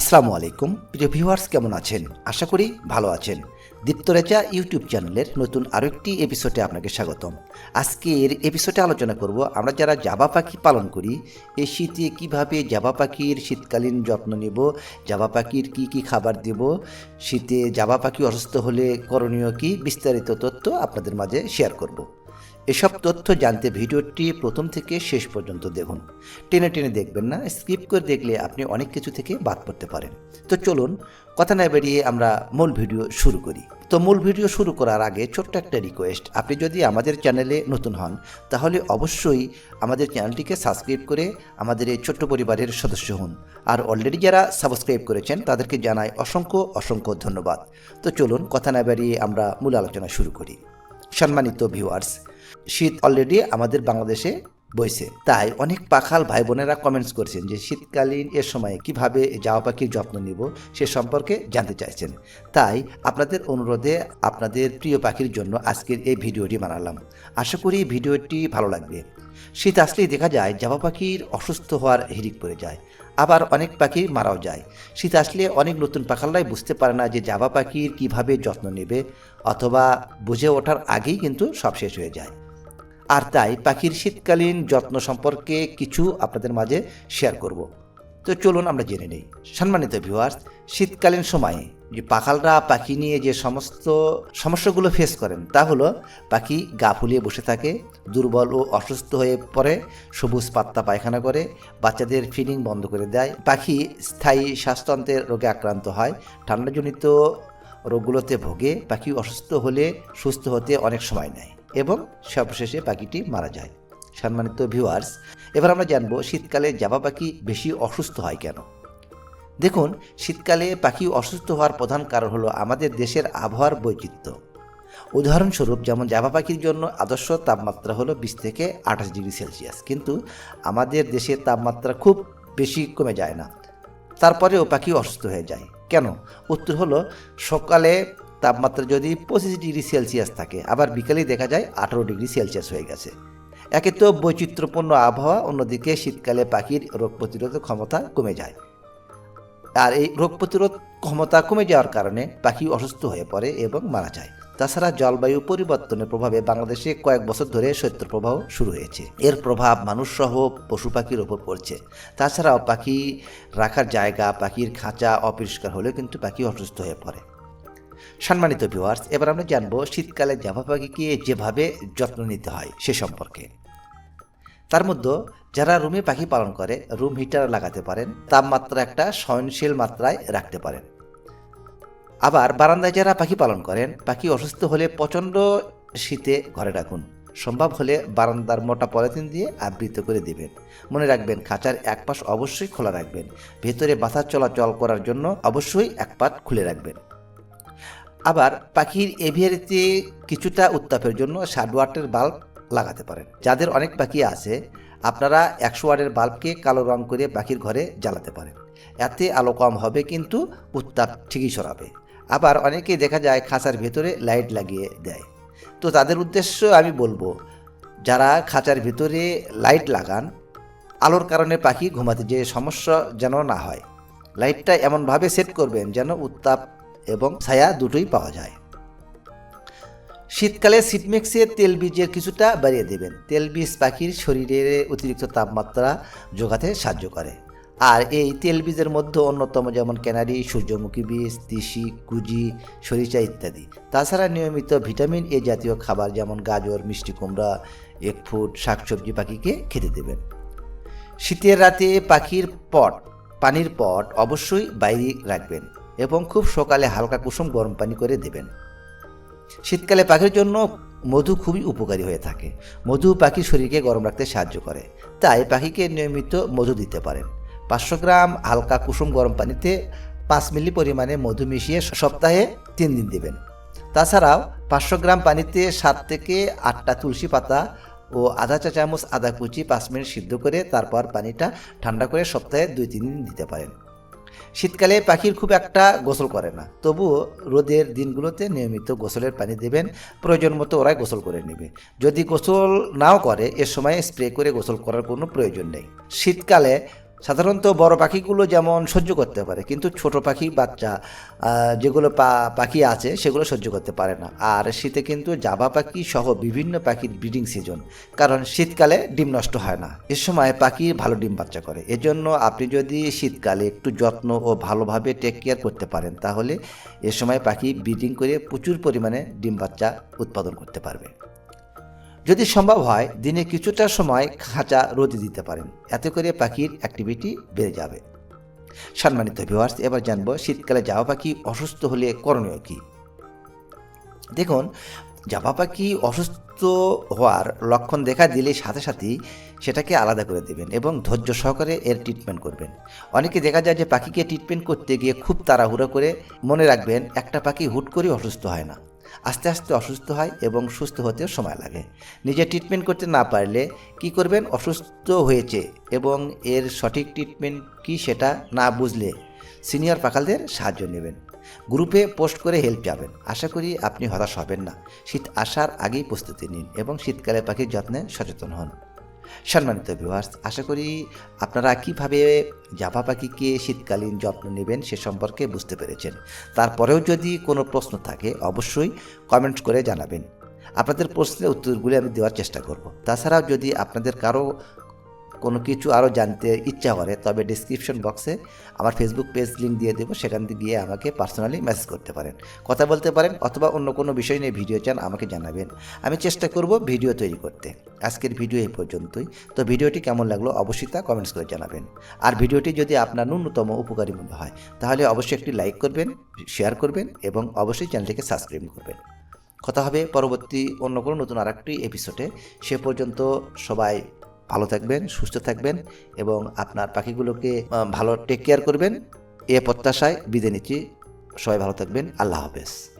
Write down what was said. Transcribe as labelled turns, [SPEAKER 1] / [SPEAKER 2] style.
[SPEAKER 1] আসসালামু আলাইকুম। প্রিয় ভিউয়ার্স, কেমন আছেন? আশা করি ভালো আছেন। দীপ্তরেজা ইউটিউব চ্যানেলের নতুন আরও একটি এপিসোডে আপনাকে স্বাগতম। আজকের এপিসোডে আলোচনা করব আমরা যারা জাবা পাখি পালন করি, এই শীতে কীভাবে জাবা পাখির শীতকালীন যত্ন নেব, জাবা পাখির কি কি খাবার দেব, শীতে জাবা পাখি অসুস্থ হলে করণীয় কি, বিস্তারিত তথ্য আপনাদের মাঝে শেয়ার করব। এসব তথ্য জানতে ভিডিওটি প্রথম থেকে শেষ পর্যন্ত দেখুন। টেনে টেনে দেখবেন না, স্কিপ করে দেখলে আপনি অনেক কিছু থেকে বাদ পড়তে পারেন। তো চলুন, কথা না বেরিয়ে আমরা মূল ভিডিও শুরু করি। তো মূল ভিডিও শুরু করার আগে ছোট্ট একটা রিকোয়েস্ট আপনি যদি আমাদের চ্যানেলে নতুন হন, তাহলে অবশ্যই আমাদের চ্যানেলটিকে সাবস্ক্রাইব করে আমাদের এই ছোট্ট পরিবারের সদস্য হন। আর অলরেডি যারা সাবস্ক্রাইব করেছেন, তাদেরকে জানাই অসংখ্য অসংখ্য ধন্যবাদ। তো চলুন, কথা না বেরিয়ে আমরা মূল আলোচনা শুরু করি। সম্মানিত ভিউয়ার্স শীত অলরেডি আমাদের বাংলাদেশে বইছে। তাই অনেক পাখাল ভাই বোনেরা কমেন্টস করছেন যে শীতকালীন এর সময়ে কীভাবে জাওয়া পাখির যত্ন নিব সে সম্পর্কে জানতে চাইছেন। তাই আপনাদের অনুরোধে আপনাদের প্রিয় পাখির জন্য আজকের এই ভিডিওটি বানালাম। আশা করি ভিডিওটি ভালো লাগবে। শীত আসলেই দেখা যায় জাবা পাখির অসুস্থ হওয়ার হিড়িক পড়ে যায়, আবার অনেক পাখি মারাও যায়। শীত আসলে অনেক নতুন পাখালরাই বুঝতে পারে না যে জাবা পাখির কীভাবে যত্ন নেবে, অথবা বুঝে ওঠার আগেই কিন্তু সব শেষ হয়ে যায়। আর তাই পাখির শীতকালীন যত্ন সম্পর্কে কিছু আপনাদের মাঝে শেয়ার করব। তো চলুন আমরা জেনে নিই। সম্মানিত ভিউয়ার্স শীতকালীন সময়ে যে পাখালরা পাখি নিয়ে যে সমস্ত সমস্যাগুলো ফেস করেন, তা হলো পাখি গা ফুলিয়ে বসে থাকে, দুর্বল ও অসুস্থ হয়ে পড়ে, সবুজ পাত্তা পায়খানা করে, বাচ্চাদের ফিডিং বন্ধ করে দেয়। পাখি স্থায়ী শ্বাসতন্ত্রের রোগে আক্রান্ত হয়, ঠান্ডাজনিত রোগগুলোতে ভোগে, পাখি অসুস্থ হলে সুস্থ হতে অনেক সময় নেয়। এবং সবশেষে পাখিটি মারা যায়। সম্মানিত ভিউয়ার্স এবার আমরা জানব শীতকালে জাবা পাখি বেশি অসুস্থ হয় কেন? দেখুন, শীতকালে পাখি অসুস্থ হওয়ার প্রধান কারণ হলো আমাদের দেশের আবহাওয়ার বৈচিত্র্য। উদাহরণস্বরূপ, যেমন জাবা পাখির জন্য আদর্শ তাপমাত্রা হলো বিশ থেকে আঠাশ ডিগ্রি সেলসিয়াস, কিন্তু আমাদের দেশের তাপমাত্রা খুব বেশি কমে যায় না। তারপরেও পাখি অসুস্থ হয়ে যায়। কেন? উত্তর হলো, সকালে তাপমাত্রা যদি পঁচিশ ডিগ্রি সেলসিয়াস থাকে, আবার বিকালে দেখা যায় আঠারো ডিগ্রি সেলসিয়াস হয়ে গেছে। একে তো বৈচিত্র্যপূর্ণ আবহাওয়া, অন্যদিকে শীতকালে পাখির রোগ প্রতিরোধ ক্ষমতা কমে যায়। আর এই রোগ প্রতিরোধ ক্ষমতা কমে যাওয়ার কারণে পাখি অসুস্থ হয়ে পড়ে এবং মারা যায়। তাছাড়া জলবায়ু পরিবর্তনের প্রভাবে বাংলাদেশে কয়েক বছর ধরে শৈত্যপ্রবাহ শুরু হয়েছে। এর প্রভাব মানুষসহ পশু পাখির ওপর পড়ছে। তাছাড়াও পাখি রাখার জায়গা, পাখির খাঁচা অপরিষ্কার হলেও কিন্তু পাখি অসুস্থ হয়ে পড়ে। সম্মানিত ভিউয়ার্স এবার আমরা জানব শীতকালে জাভা পাখিকে যেভাবে যত্ন নিতে হয় সে সম্পর্কে। তার মধ্যে যারা রুমে পাখি পালন করে, রুম হিটার লাগাতে পারেন, তাপমাত্রা একটা সহনশীল মাত্রায় রাখতে পারেন। আবার বারান্দায় যারা পাখি পালন করেন, পাখি অসুস্থ হলে প্রচণ্ড শীতে ঘরে রাখুন সম্ভব হলে বারান্দার মোটা পলিথিন দিয়ে আবৃত করে দেবেন। মনে রাখবেন, খাঁচার এক পাশ অবশ্যই খোলা রাখবেন। ভেতরে বাতাস চলাচল করার জন্য অবশ্যই এক পাট খুলে রাখবেন। আবার পাখির এভিয়ারিতে কিছুটা উত্তাপের জন্য ষাট ওয়াটের বাল্ব লাগাতে পারেন। যাদের অনেক পাখি আছে, আপনারা একশো ওয়াটের বাল্বকে কালো রং করে পাখির ঘরে জ্বালাতে পারেন। এতে আলো কম হবে কিন্তু উত্তাপ ঠিকই সরাবে আবার অনেকে দেখা যায় খাঁচার ভেতরে লাইট লাগিয়ে দেয়। তো তাদের উদ্দেশ্য আমি বলব, যারা খাঁচার ভিতরে লাইট লাগান, আলোর কারণে পাখি ঘুমাতে যে সমস্যা যেন না হয়। লাইটটা এমনভাবে সেট করবেন যেন উত্তাপ এবং ছায়া দুটোই পাওয়া যায়। শীতকালে সিটমেক্সে তেল বীজের কিছুটা বাড়িয়ে দেবেন। তেল বীজ পাখির শরীরে অতিরিক্ত তাপমাত্রা যোগাতে সাহায্য করে। আর এই তেল বীজের মধ্যে অন্যতম যেমন ক্যানারি, সূর্যমুখী বীজ, তিসি, কুজি, সরিষা ইত্যাদি। তাছাড়া নিয়মিত ভিটামিন এ জাতীয় খাবার যেমন গাজর, মিষ্টি কুমড়া, এক ফুট শাকসবজি পাখিকে খেতে দেবেন। শীতের রাতে পাখির পট, পানির পট অবশ্যই বাইরে রাখবেন। এবং খুব সকালে হালকা কুসুম গরম পানি করে দেবেন। শীতকালে পাখির জন্য মধু খুবই উপকারী হয়ে থাকে। মধু পাখির শরীরকে গরম রাখতে সাহায্য করে। তাই পাখিকে নিয়মিত মধু দিতে পারেন। পাঁচশো গ্রাম হালকা কুসুম গরম পানিতে পাঁচ মিলি পরিমাণে মধু মিশিয়ে সপ্তাহে তিন দিন দেবেন। তাছাড়াও পাঁচশো গ্রাম পানিতে সাত থেকে আটটা তুলসী পাতা ও আধা চা চামচ আদা কুচি পাঁচ মিনিট সিদ্ধ করে তারপর পানিটা ঠান্ডা করে সপ্তাহে দুই তিন দিন দিতে পারেন। শীতকালে পাখির খুব একটা গোসল করে না। তবুও রোদের দিনগুলোতে নিয়মিত গোসলের পানি দেবেন। প্রয়োজন মতো ওরাই গোসল করে নেবে। যদি গোসল নাও করে, এ সময় স্প্রে করে গোসল করার কোনো প্রয়োজন নেই। শীতকালে সাধারণত বড় পাখিগুলো যেমন সহ্য করতে পারে, কিন্তু ছোট পাখি, বাচ্চা যেগুলো পাখি আছে, সেগুলো সহ্য করতে পারে না। আর শীতে কিন্তু জাবা পাখি সহ বিভিন্ন পাখির ব্রিডিং সিজন কারণ শীতকালে ডিম নষ্ট হয় না। এ সময় পাখি ভালো ডিম বাচ্চা করে। এজন্য আপনি যদি শীতকালে একটু যত্ন ও ভালোভাবে টেক কেয়ার করতে পারেন, তাহলে এ সময় পাখি ব্রিডিং করে প্রচুর পরিমাণে ডিম বাচ্চা উৎপাদন করতে পারবে। যদি সম্ভব হয়, দিনে কিছুটা সময় খাঁচা রোদে দিতে পারেন। এতে করে পাখির অ্যাক্টিভিটি বেড়ে যাবে। সম্মানিত ভিউয়ার্স এবার জানব শীতকালে জাবা পাখি অসুস্থ হলে করণীয় কী? দেখুন, জাবা পাখি অসুস্থ হওয়ার লক্ষণ দেখা দিলে সাথে সাথেই সেটাকে আলাদা করে দেবেন এবং ধৈর্য সহকারে এর ট্রিটমেন্ট করবেন। অনেকে দেখা যায় যে পাখিকে ট্রিটমেন্ট করতে গিয়ে খুব তাড়াহুড়ো করে মনে রাখবেন, একটা পাখি হুট করে অসুস্থ হয় না। আস্তে আস্তে অসুস্থ হয় এবং সুস্থ হতেও সময় লাগে। নিজে ট্রিটমেন্ট করতে না পারলে কি করবেন? অসুস্থ হয়েছে এবং এর সঠিক ট্রিটমেন্ট কি সেটা না বুঝলে সিনিয়র পাখালদের সাহায্য নেবেন। গ্রুপে পোস্ট করে হেল্প যাবেন আশা করি আপনি হতাশ হবেন না। শীত আসার আগেই প্রস্তুতি নিন এবং শীতকালে পাখির যত্নে সচেতন হন। সম্মানিত ভিউয়ার্স আশা করি আপনারা কীভাবে জাভা পাখিকে শীতকালীন যত্ন নেবেন সে সম্পর্কে বুঝতে পেরেছেন। তারপরেও যদি কোনো প্রশ্ন থাকে, অবশ্যই কমেন্ট করে জানাবেন। আপনাদের প্রশ্নের উত্তরগুলি আমি দেওয়ার চেষ্টা করব। তাছাড়াও যদি আপনাদের কারও কোনো কিছু আরও জানতে ইচ্ছা করে, তবে ডিসক্রিপশন বক্সে আমার ফেসবুক পেজ লিঙ্ক দিয়ে দেবো। সেখান থেকে গিয়ে আমাকে পার্সোনালি মেসেজ করতে পারেন। কথা বলতে পারেন অথবা অন্য কোনো বিষয় নিয়ে ভিডিও চান, আমাকে জানাবেন। আমি চেষ্টা করব ভিডিও তৈরি করতে। আজকের ভিডিও এই পর্যন্তই। তো ভিডিওটি কেমন লাগল অবশ্যই তা কমেন্টস করে জানাবেন। আর ভিডিওটি যদি আপনার ন্যূনতম উপকারী মনে হয়, তাহলে অবশ্যই একটি লাইক করবেন শেয়ার করবেন এবং অবশ্যই চ্যানেলটিকে সাবস্ক্রাইব করবেন। কথা হবে পরবর্তী অন্য কোনো নতুন আর একটি এপিসোডে সে পর্যন্ত সবাই ভালো থাকবেন, সুস্থ থাকবেন এবং আপনার পাখিগুলোকে ভালো টেক কেয়ার করবেন। এ প্রত্যাশায় বিদে নিচ্ছি। সবাই ভালো থাকবেন। আল্লাহ হাফেজ।